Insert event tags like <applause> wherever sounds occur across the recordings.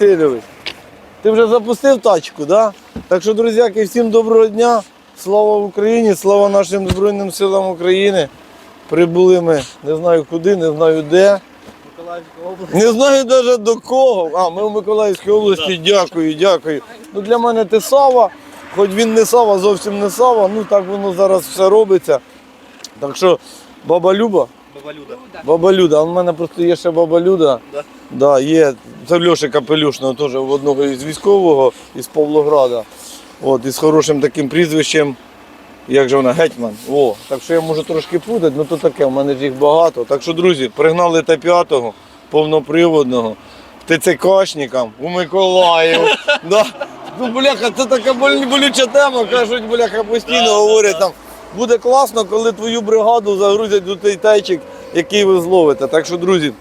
Васильович, ти вже запустив тачку, да? Так що, друзяки, всім доброго дня. Слава Україні, слава нашим Збройним силам України. Прибули ми не знаю куди, не знаю де. Не знаю навіть до кого. А, ми в Миколаївській області, дякую, дякую. Ну, для мене ти Сава, хоч він не Сава, зовсім не Сава, ну так воно зараз все робиться. Так що, баба Люба, Баба Люда. Баба Люда, а в мене просто є ще баба Люда. Да. Є. Це в Льоші Капелюшного, теж в одного із військового, із Павлограда. От, із хорошим таким прізвищем, як же вона, гетьман. О, так що я можу трошки путати, ну то таке, в мене ж їх багато. Так що, друзі, пригнали Т-5 повноприводного, ТЦКшникам у Миколаїв. <laughs> да. Ну, бляха, це така болюча тема, кажуть, бляха, постійно говорять там. Буде класно, коли твою бригаду загрузять у той тайчик, який ви зловите. Так що, друзі,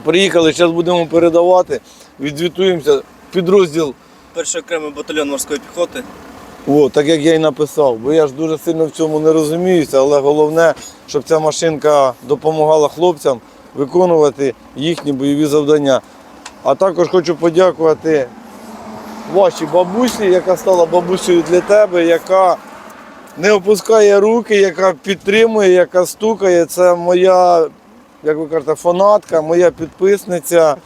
приїхали, зараз будемо передавати, відзвітуємося. Підрозділ, Перший окремий батальйон морської піхоти. о, так як я і написав, бо я ж дуже сильно в цьому не розуміюся, але головне, щоб ця машинка допомагала хлопцям виконувати їхні бойові завдання. А також хочу подякувати вашій бабусі, яка стала бабусею для тебе, яка не опускає руки, яка підтримує, яка стукає. Це моя, як ви кажете, фанатка, моя підписниця,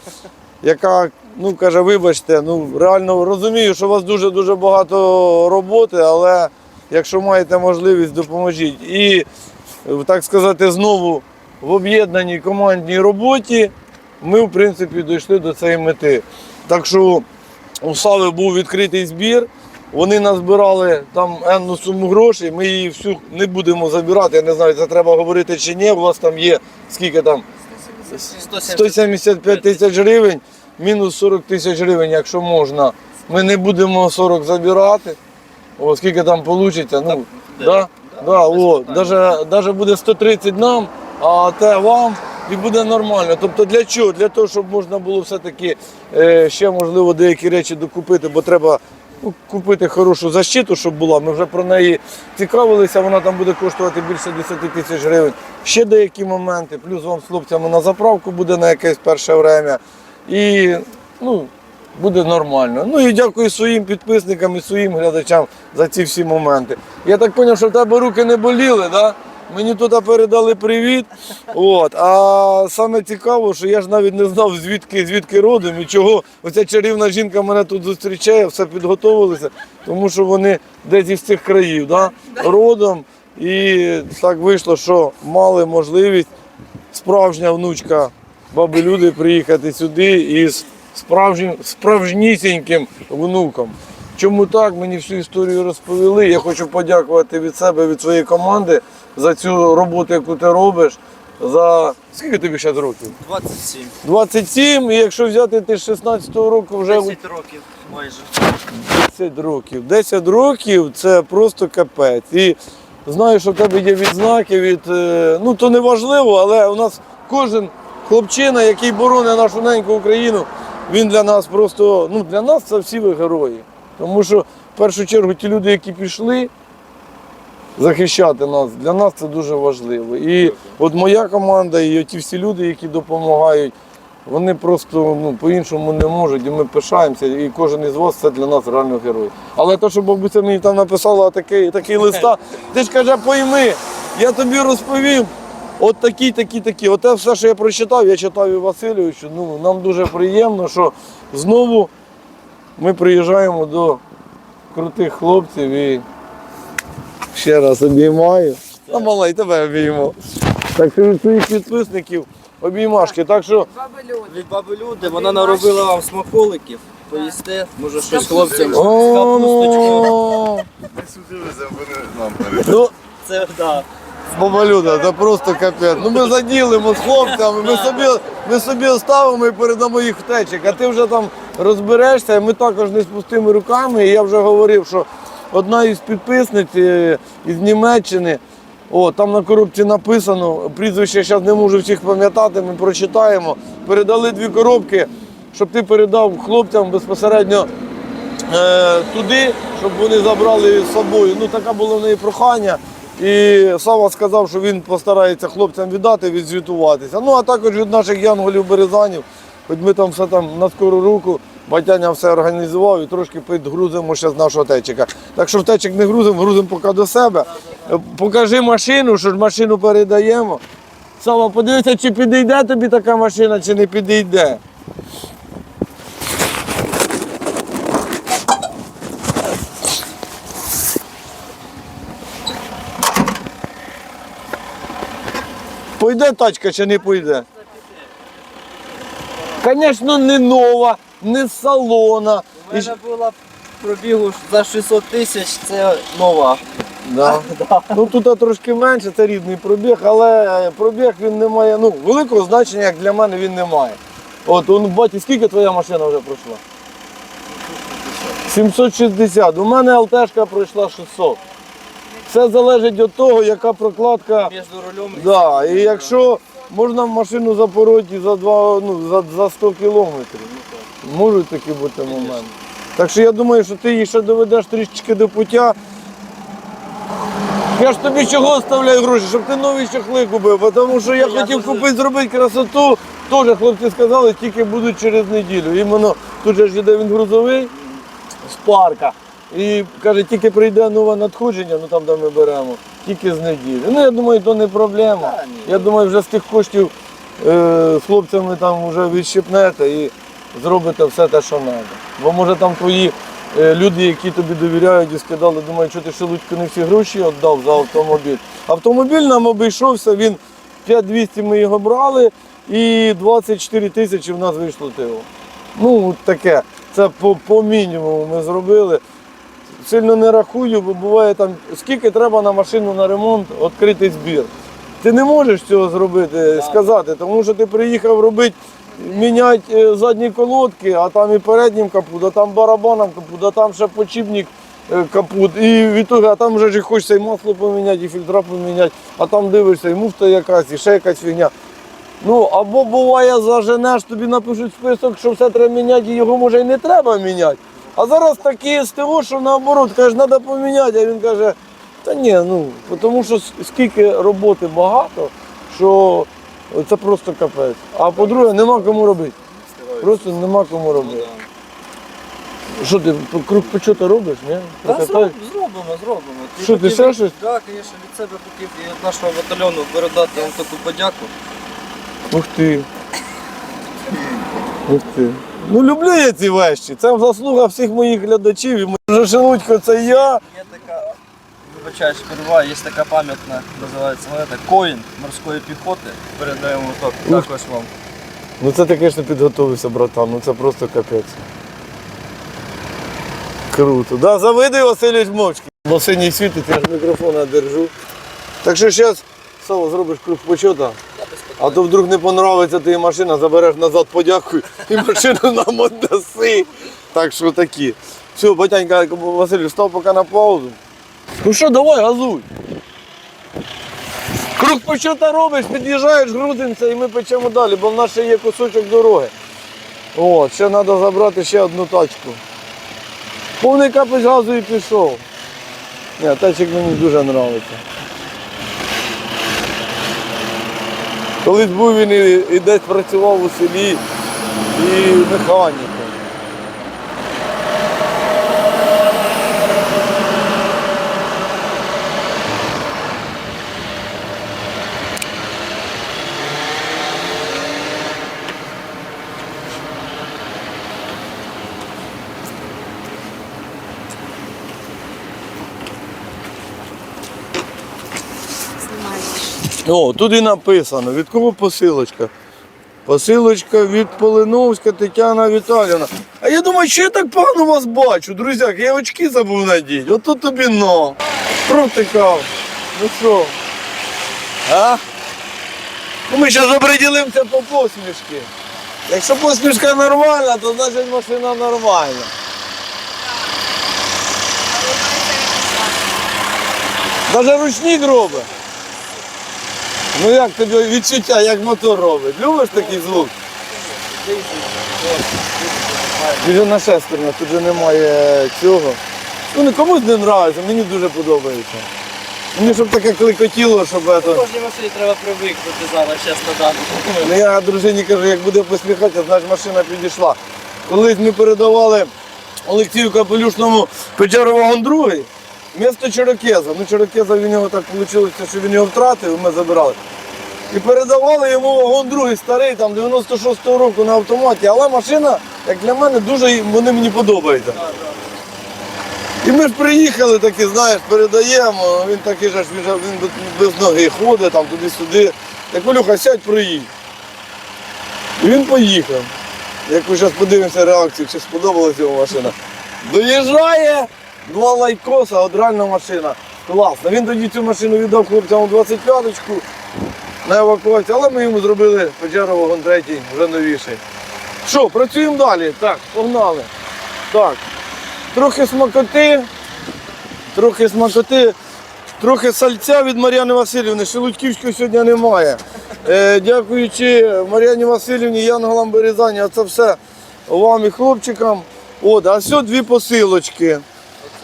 яка ну, каже, вибачте, ну реально розумію, що у вас дуже-дуже багато роботи, але якщо маєте можливість, допоможіть. І, так сказати, знову в об'єднаній командній роботі ми, в принципі, дійшли до цієї мети. Так що у Сави був відкритий збір. Вони назбирали там енну суму грошей. Ми її всю не будемо забирати. Я не знаю, це треба говорити чи ні. У вас там є скільки там 175 тисяч гривень, мінус 40 тисяч гривень, якщо можна. Ми не будемо 40 забирати. О, скільки там вийде. Ну, де? да, да, о, даже, даже буде 130 нам, а те вам і буде нормально. Тобто для чого? Для того, щоб можна було все-таки е, ще можливо деякі речі докупити, бо треба купити хорошу защиту, щоб була. Ми вже про неї цікавилися, вона там буде коштувати більше 10 тисяч гривень. Ще деякі моменти, плюс вам з хлопцями на заправку буде на якесь перше время. І ну, буде нормально. Ну і дякую своїм підписникам і своїм глядачам за ці всі моменти. Я так зрозумів, що в тебе руки не боліли, да? Мені тут передали привіт. От. А саме цікаво, що я ж навіть не знав, звідки, звідки родом і чого оця чарівна жінка мене тут зустрічає, все підготовилися, тому що вони десь із цих країв, да? родом. І так вийшло, що мали можливість справжня внучка баби Люди приїхати сюди із справжнім, справжнісіньким внуком. Чому так? Мені всю історію розповіли. Я хочу подякувати від себе, від своєї команди за цю роботу, яку ти робиш. За скільки тобі ще років? 27. 27, і якщо взяти ти з 16-го року вже 10 років майже. 10 років. 10 років це просто капець. І знаю, що в тебе є відзнаки від. е, Ну то не важливо, але у нас кожен хлопчина, який боронить нашу неньку Україну, він для нас просто, ну для нас це всі ви герої. Тому що в першу чергу ті люди, які пішли захищати нас, для нас це дуже важливо. І от моя команда, і ті всі люди, які допомагають. Вони просто ну, по-іншому не можуть, і ми пишаємося, і кожен із вас це для нас реально герой. Але те, що бабуся мені там написала такий, такий листа, ти ж каже, пойми, я тобі розповім. От такі, такі, такі. Оте все, що я прочитав, я читав і Васильовичу. Ну, нам дуже приємно, що знову ми приїжджаємо до крутих хлопців і ще раз обіймаю. А мала, і тебе обіймо. Так що від своїх підписників обіймашки. Так що Від баби Люди вона наробила вам смаколиків. Поїсте, може щось хлопцям. З О, капусточкою. Ну, Це да. Баба Люда, це просто капець. Ну ми заділимо з хлопцями, ми собі, ми собі оставимо і передамо їх в течик, а ти вже там розберешся, ми також не з пустими руками. І я вже говорив, що одна із підписниць е, із Німеччини, о, там на коробці написано, прізвище зараз не можу всіх пам'ятати, ми прочитаємо. Передали дві коробки, щоб ти передав хлопцям безпосередньо е, туди, щоб вони забрали з собою. Ну, таке було в неї прохання. І Сава сказав, що він постарається хлопцям віддати, відзвітуватися. Ну а також від наших янголів березанів, хоч ми там все там на скору руку Батяня все організував і трошки підгрузимо ще з нашого течика. Так що в течик не грузимо, грузимо поки до себе. Покажи машину, що ж машину передаємо. Сава, подивися, чи підійде тобі така машина, чи не підійде. Пойде тачка чи не пойде? Звісно, не нова, не з салона. У І мене була пробігу за 600 тисяч, це нова. Да. <laughs> Ну тут трошки менше, це рідний пробіг, але пробіг він не має. Ну, великого значення, як для мене, він не має. От, он, баті, скільки твоя машина вже пройшла? 760. У мене ЛТшка пройшла 600. Все залежить від того, яка прокладка. Між рулем і Да, і якщо можна машину запороти за, два, ну, за, за 100 кілометрів, можуть такі бути моменти. Так що я думаю, що ти її ще доведеш трішечки до пуття. Я ж тобі чого оставляю гроші, щоб ти нові чохли купив, тому що я Я хотів дуже- купити, зробити красоту. Теж хлопці сказали, тільки будуть через неділю. Іменно тут же ж іде він грузовий з парка. І каже, тільки прийде нове надходження, ну там де ми беремо, тільки з неділі. Ну я думаю, то не проблема. Я думаю, вже з тих коштів е, з хлопцями там вже відщипнете і зробите все те, що треба. Бо може там твої е, люди, які тобі довіряють і скидали, думають, що ти Шелудько не всі гроші віддав за автомобіль. Автомобіль нам обійшовся, він 5200 ми його брали і 24 тисячі в нас вийшло тило. Ну, таке. Це по, по мінімуму ми зробили. Сильно не рахую, бо буває там, скільки треба на машину на ремонт, відкритий збір. Ти не можеш цього зробити, сказати, тому що ти приїхав робити, міняти е, задні колодки, а там і переднім капут, а там барабаном капут, а там ще почіпник е, капут. І від того, а там вже ж хочеться і масло поміняти, і фільтра поміняти, а там дивишся, і муфта якась, і ще якась фігня. Ну, або буває, заженеш, тобі напишуть список, що все треба міняти, і його може і не треба міняти. А зараз такі СТО, що наоборот, каже, треба поміняти, а він каже, та ні, ну, тому що скільки роботи багато, що це просто капець. А по-друге, нема кому робити. Просто нема кому робити. Що ти по- круг почота робиш, ні? Да, зроб, зробимо, зробимо. Що, ти хотів ще щось? Так, звісно, від себе хотів і від нашого батальйону передати вам таку подяку. Ух ти. Ух ти. Ну люблю я ці вещі. Це заслуга всіх моїх глядачів. І може Шелудько це я. Є така, вибачаюсь, перебуваю, є така пам'ятна, називається монета Коін морської піхоти. Передаємо так, Ух. також вам. Ну це ти, звісно, підготовився, братан. Ну це просто капець. Круто. Да, завидуй Васильович мовчки. Бо синій світить, я ж мікрофона держу. Так що зараз, Сава, зробиш круг почота. А то вдруг не понравиться тобі машина, забереш назад, подякуй і машину нам віддаси. Так що такі. Все, батянька, Василь, став поки на паузу. Ну що, давай, газуй. Круг почота робиш, під'їжджаєш, грузимося і ми печемо далі, бо в нас ще є кусочок дороги. От, ще треба забрати ще одну тачку. Повний капець газу і пішов. Ні, тачик мені дуже подобається. Колись був він і, і десь працював у селі і механіком. О, тут і написано, від кого посилочка. Посилочка від Полиновська Тетяна Віталіївна. А я думаю, що я так погано вас бачу, друзяк, я очки забув надіти. Ото тобі но. Протикав. Ну що? А? Ну ми зараз оприділимося по посмішки. Якщо посмішка нормальна, то значить машина нормальна. Навіть ручник робить. Ну як тобі відчуття, як мотор робить? Любиш такий звук? Він на шестернях, тут же немає цього. Ну не комусь не подобається, мені дуже подобається. Мені щоб таке кликотіло, щоб це. Кожній машині треба привикнути зараз, чесно дати. Ну я дружині кажу, як буде посміхатися, значить машина підійшла. колись ми передавали Олексію Капелюшному Печеру вагон другий, місто Чорокеза. Ну, Чорокеза він його так вийшло, що він його втратив, ми забирали. І передавали йому вагон другий старий, там 96-го року на автоматі. Але машина, як для мене, дуже вони мені подобаються. І ми ж приїхали такі, знаєш, передаємо, він такий же він, без- ноги ходить там туди-сюди. Я кажу, Люха, сядь, проїдь. І він поїхав. Як ми зараз подивимося реакцію, чи сподобалася йому машина. Доїжджає два лайкоса, от реальна машина. Класно. Він тоді цю машину віддав хлопцям у 25-ку на евакуацію, але ми йому зробили Pajero вагон третій, вже новіший. Що, працюємо далі? Так, погнали. Так. Трохи смакоти, трохи смакоти, трохи сальця від Мар'яни Васильівни. Шелудьківської сьогодні немає. Е, дякуючи Мар'яні Васильівні, Янголам Березані, а це все вам і хлопчикам. От, а все дві посилочки.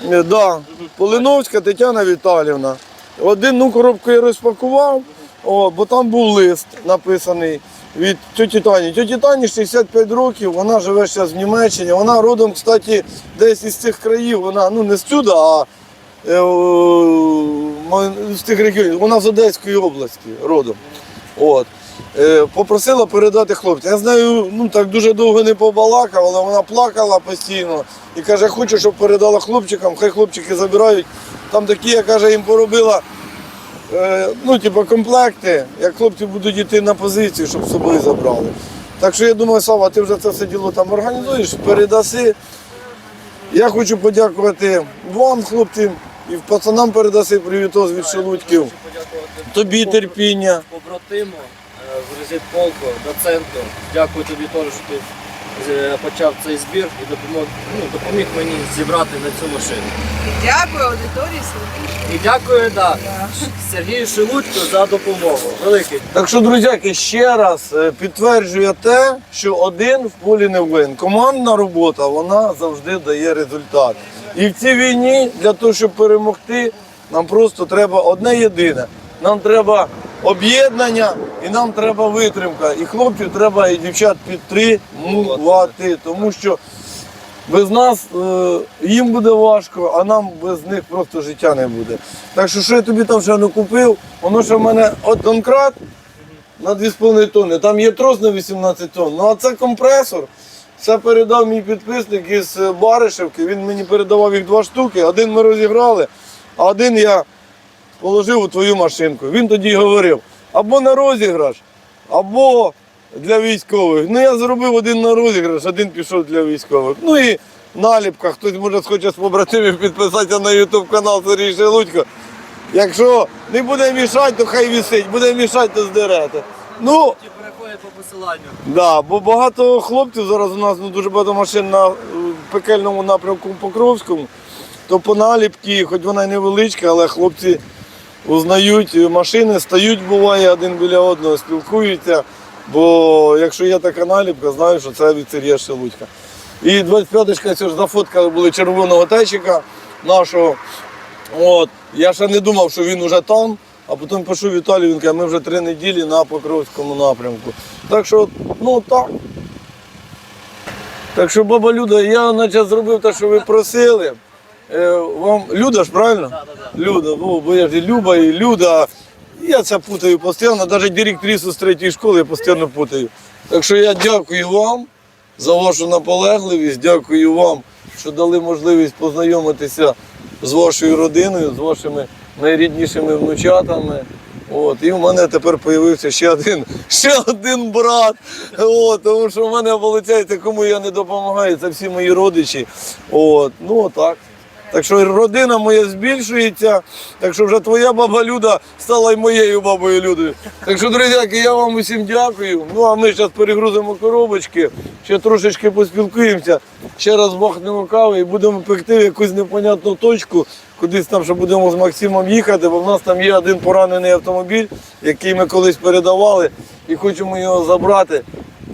Е, да. Полиновська Тетяна Віталівна. Одну коробку я розпакував, о, бо там був лист написаний від тьоті Тані. Тьоті Тані 65 років, вона живе зараз в Німеччині. Вона родом, кстати, десь із цих країв. Вона ну не з сюди, а е, о, з тих регіонів. Вона з Одеської області родом. От. Е, попросила передати хлопцям. Я знаю, ну так дуже довго не побалакав, але вона плакала постійно і каже, хочу, щоб передала хлопчикам, хай хлопчики забирають. Там такі, я каже, їм поробила е, ну, типу, комплекти, як хлопці будуть йти на позицію, щоб з собою забрали. Так що я думаю, Сава, ти вже це все діло там організуєш, передаси. Я хочу подякувати вам, хлопці, і пацанам передаси привітос від Шелудьків. Тобі терпіння. З Резит Полку, доценту. Дякую тобі теж, що ти е, почав цей збір і допомог, ну, допоміг мені зібрати на цю машину. Дякую аудиторії Сергій. І дякую да, Сергію Шелудько за допомогу. Великий. Так що, друзяки, ще раз е, підтверджує те, що один в полі не винен. Командна робота вона завжди дає результат. І в цій війні для того, щоб перемогти, нам просто треба одне єдине. Нам треба об'єднання і нам треба витримка. І хлопців треба і дівчат підтримувати, тому що без нас е, їм буде важко, а нам без них просто життя не буде. Так що, що я тобі там ще не купив, воно що в мене от донкрат на 2,5 тонни, там є трос на 18 тонн. Ну а це компресор. Це передав мій підписник із Баришевки. Він мені передавав їх два штуки. Один ми розіграли, а один я положив у твою машинку. Він тоді говорив, або на розіграш, або для військових. Ну я зробив один на розіграш, один пішов для військових. Ну і наліпка, хтось може схоче з побратимів підписатися на YouTube канал Сергій Шелудько. Якщо не буде мішати, то хай вісить, буде мішати, то здерете. Ну, переходять по посиланню. Да, бо багато хлопців зараз у нас ну, дуже багато машин на е, пекельному напрямку Покровському, то по наліпці, хоч вона й невеличка, але хлопці узнають машини, стають буває один біля одного, спілкуються. Бо якщо є така наліпка, знаю, що це від Сергія Шелудька. І 25-ка це ж зафоткали були червоного течика нашого. От. Я ще не думав, що він вже там, а потім пишу Віталію, він каже, ми вже три неділі на Покровському напрямку. Так що, ну так. Так що, баба Люда, я наче зробив те, що ви просили. Е, вам Люда ж, правильно? Люда, ну, бо я ж і Люба, і Люда. Я це путаю постійно, навіть директрису з третьої школи я постійно путаю. Так що я дякую вам за вашу наполегливість, дякую вам, що дали можливість познайомитися з вашою родиною, з вашими найріднішими внучатами. От, і в мене тепер з'явився ще один, ще один брат. От, тому що в мене виходить, кому я не допомагаю, це всі мої родичі. От, ну отак. Так що родина моя збільшується, так що вже твоя баба Люда стала й моєю бабою Людою. Так що, друзяки, я вам усім дякую. Ну а ми зараз перегрузимо коробочки, ще трошечки поспілкуємося, ще раз бахнемо кави і будемо пекти в якусь непонятну точку, кудись там, що будемо з Максимом їхати, бо в нас там є один поранений автомобіль, який ми колись передавали, і хочемо його забрати.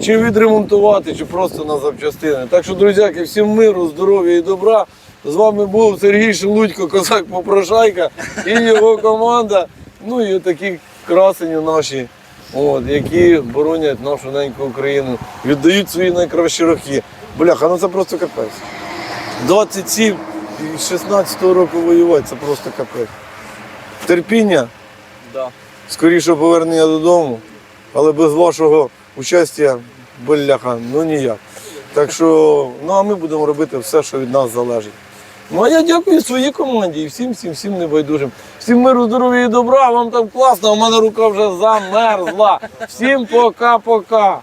Чи відремонтувати, чи просто на запчастини. Так що, друзяки, всім миру, здоров'я і добра. З вами був Сергій Шелудько, козак Попрошайка і його команда. Ну і такі красені наші, от, які боронять нашу неньку Україну, віддають свої найкращі роки. Бляха, ну це просто капець. 27 і з 16-го року воювати, це просто капець. Терпіння, Да. скоріше повернення додому, але без вашого участя, бляха, ну ніяк. Так що, ну а ми будемо робити все, що від нас залежить. Ну а я дякую своїй команді і всім, всім, всім небайдужим. Всім миру, здоров'я і добра, вам там класно, в мене рука вже замерзла. Всім пока-пока.